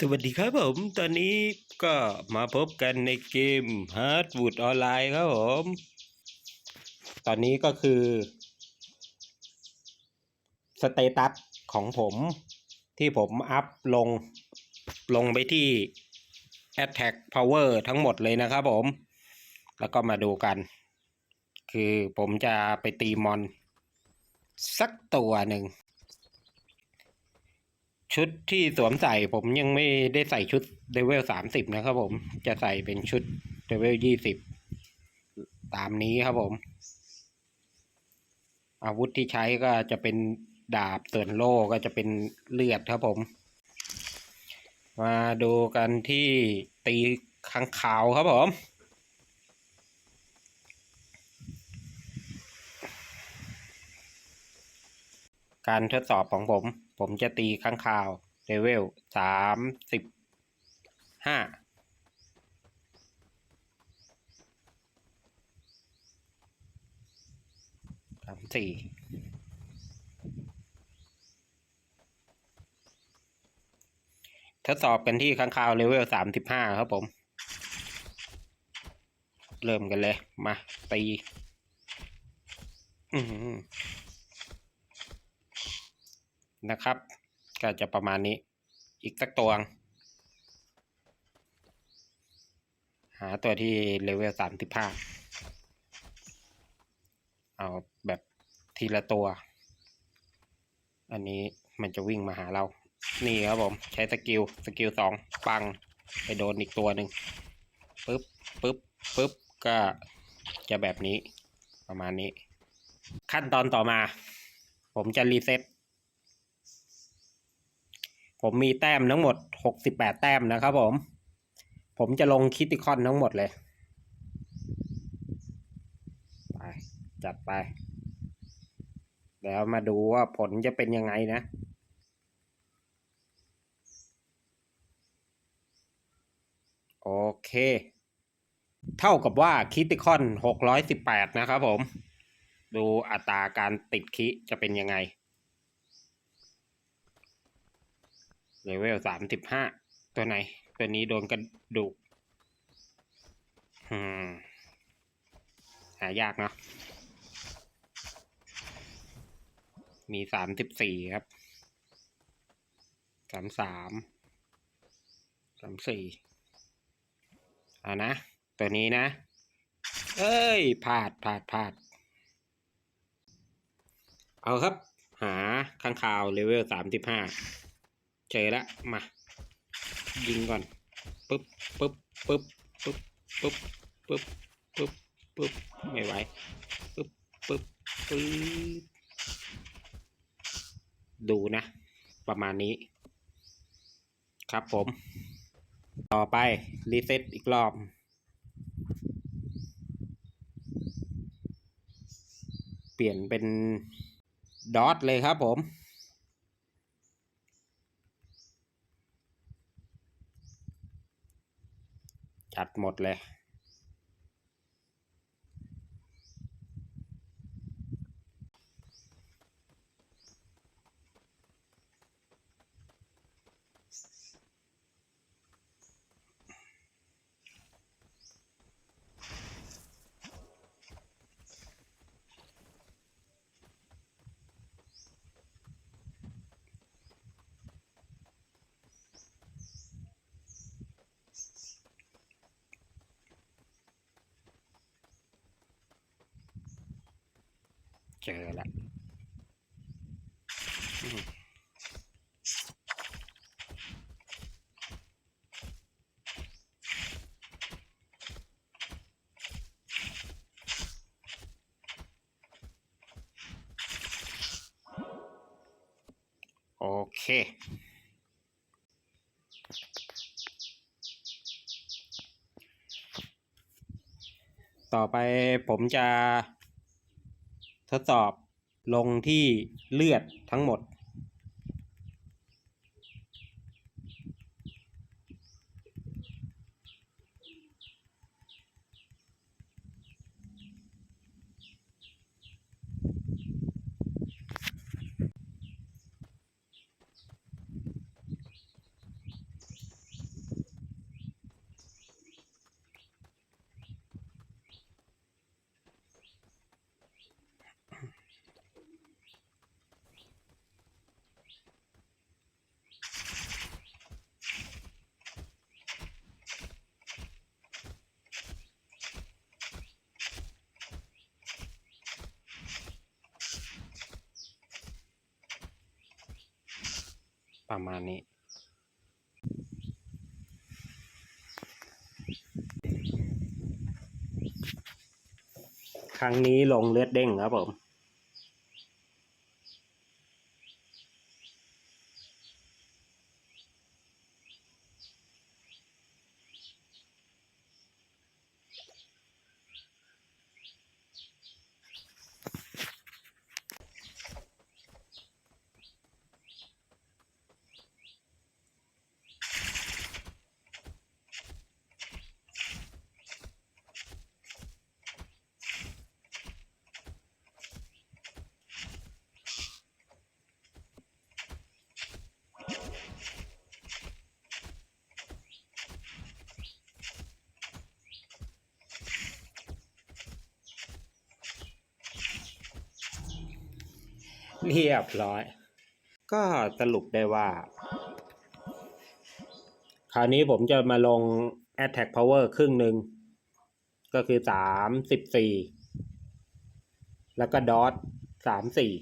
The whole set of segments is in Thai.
สวัสดีครับผม ตอนนี้ก็มาพบกันในเกม Hardwood ออนไลน์ครับผม ตอนนี้ก็คือสเตตัสของผมที่ผมอัพลงลงไปที่ Attack Power ทั้งหมดเลยนะครับผม แล้วก็มาดูกัน คือผมจะไปตีมอน สักตัวหนึ่ง ชุดที่สวมใส่ผมยังไม่ได้ใส่ชุดเลเวลสามสิบนะครับผมจะใส่เป็นชุดเลเวลยี่สิบตามนี้ครับผม อาวุธที่ใช้ก็จะเป็นดาบส่วนโล่ก็จะเป็นเลือดครับผม มาดูกันที่ตีข้างขาวครับผมการทดสอบของผม ผมจะตีข้างคาวเลเวลสามสิบห้าสามสี่ทดสอบกันที่ข้างคาวเลเวลสามสิบห้าครับผม เริ่มกันเลย มา ตี อือ นะครับ ก็จะประมาณนี้อีกสักตัวงหาตัวที่เลเวลสามสิบห้าเอาแบบทีละตัว อันนี้มันจะวิ่งมาหาเรา นี่ครับผมใช้สกิลสกิลสองปังไปโดนอีกตัวหนึ่งปึ๊บปึ๊บปึ๊บก็จะแบบนี้ประมาณนี้ ขั้นตอนต่อมา ผมจะรีเซ็ต ผมมีแต้มทั้งหมดหกสิบแปดแต้มนะครับผม ผมจะลงคิติคอนทั้งหมดเลย ไป จัดไป แล้วมาดูว่าผลจะเป็นยังไงนะโอเค เท่ากับว่าคิติคอนหกร้อยสิบแปดนะครับผม ดูอัตราการติดคิจะเป็นยังไง เลเวลสามสิบห้าตัวไหน ตัวนี้โดนกระดูกอืมหายากเนาะมีสามสิบสี่ครับสามสามสามสี่เอานะ ตัวนี้นะ เอ้ยพลาดพลาดพลาดเอาครับ หาข้างคาวเลเวลสามสิบห้า เจอแล้วมา ยิงก่อนปึ๊บปึ๊บปึ๊บปึ๊บปึ๊บปึ๊บปึ๊บปึ๊บไม่ไหวปึ๊บปึ๊บปึ๊บดูนะ ประมาณนี้ ครับผม ต่อไป รีเซ็ตอีกรอบเปลี่ยนเป็นดอทเลยครับผม จัดหมดเลย เจอแล้วโอเคต่อไปผมจะ ทดสอบลงที่เลือดทั้งหมด ประมาณนี้ ครั้งนี้ลงเลือดเด้งครับผม เรียบร้อย ก็สรุปได้ว่า คราวนี้ผมจะมาลง Attack Power ครึ่งหนึ่ง ก็คือสามสิบสี่แล้วก็ดอทสามสี่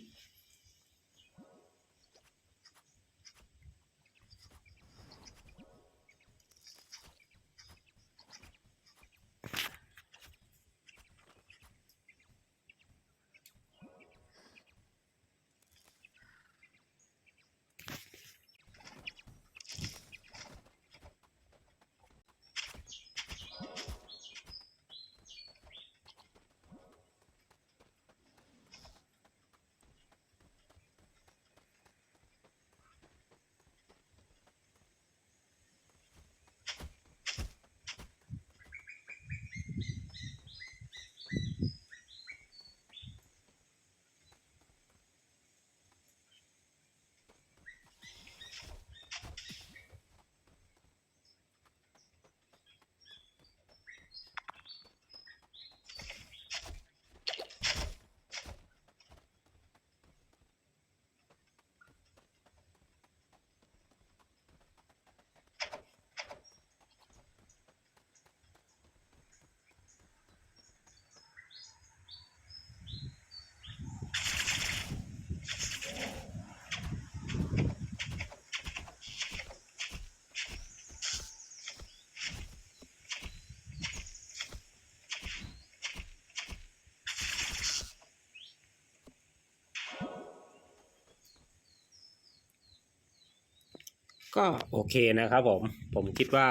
ก็โอเคนะครับผม ผมคิดว่า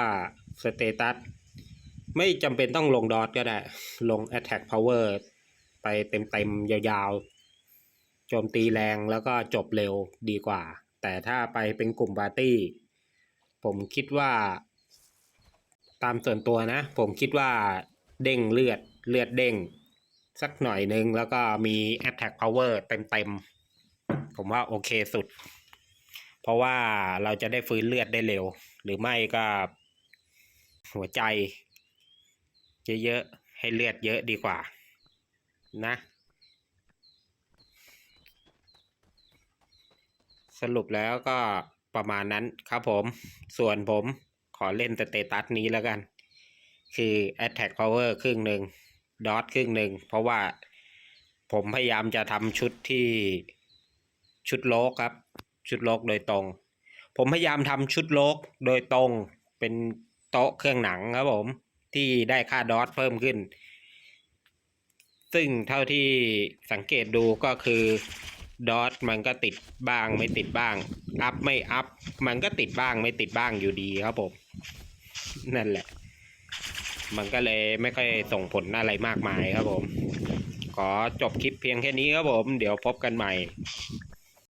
สเตตัสไม่จำเป็นต้องลงดอทก็ได้ ลง Attack Power ไปเต็มๆ ยาวๆ โจมตีแรงแล้วก็จบเร็วดีกว่า แต่ถ้าไปเป็นกลุ่มปาร์ตี้ ผมคิดว่า ตามส่วนตัวนะ ผมคิดว่าเด้งเลือดเลือดเด้ง สักหน่อยนึง แล้วก็มี Attack Power เต็มๆ ผมว่าโอเคสุด เพราะว่าเราจะได้ฟื้นเลือดได้เร็ว หรือไม่ก็หัวใจ เยอะๆ ให้เลือดเยอะดีกว่า นะสรุปแล้วก็ประมาณนั้นครับผม ส่วนผมขอเล่นสเตตัสนี้แล้วกัน คือ Attack Power ครึ่งหนึ่งดอทครึ่งหนึ่ง เพราะว่าผมพยายามจะทำชุดที่ชุดโลกครับ ชุดโลกโดยตรง ผมพยายามทำชุดโลกโดยตรงเป็นโต๊ะเครื่องหนังครับผม ที่ได้ค่าดอทเพิ่มขึ้น ซึ่งเท่าที่สังเกตดูก็คือดอทมันก็ติดบ้างไม่ติดบ้าง อัพไม่อัพ มันก็ติดบ้างไม่ติดบ้างอยู่ดีครับผม นั่นแหละ มันก็เลยไม่ค่อยส่งผลอะไรมากมายครับผม ขอจบคลิปเพียงแค่นี้ครับผม เดี๋ยวพบกันใหม่